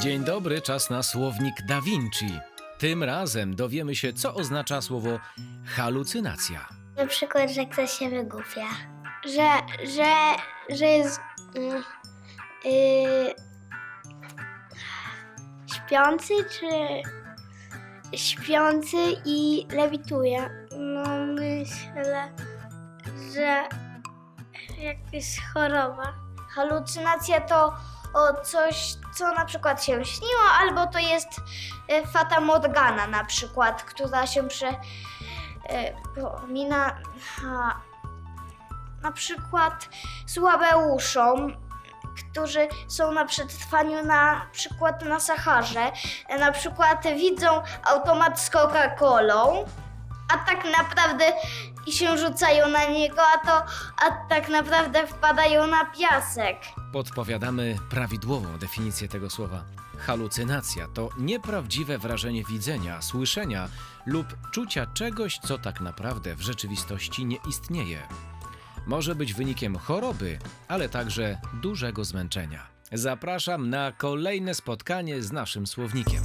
Dzień dobry, czas na słownik Da Vinci. Tym razem dowiemy się, co oznacza słowo halucynacja. Na przykład, że ktoś się wygłupia. Że, że, że jest mm, y, śpiący, czy śpiący i lewituje. No myślę, że jakaś choroba. Halucynacja to o coś, co na przykład się śniło, albo to jest y, fata morgana na przykład, która się prze, y, pomina ha, na przykład słabeuszom, którzy są na przetrwaniu na przykład na Saharze, e, na przykład widzą automat z Coca-Colą, a tak naprawdę i się rzucają na niego, a to a tak naprawdę wpadają na piasek. Podpowiadamy prawidłową definicję tego słowa. Halucynacja to nieprawdziwe wrażenie widzenia, słyszenia lub czucia czegoś, co tak naprawdę w rzeczywistości nie istnieje. Może być wynikiem choroby, ale także dużego zmęczenia. Zapraszam na kolejne spotkanie z naszym słownikiem.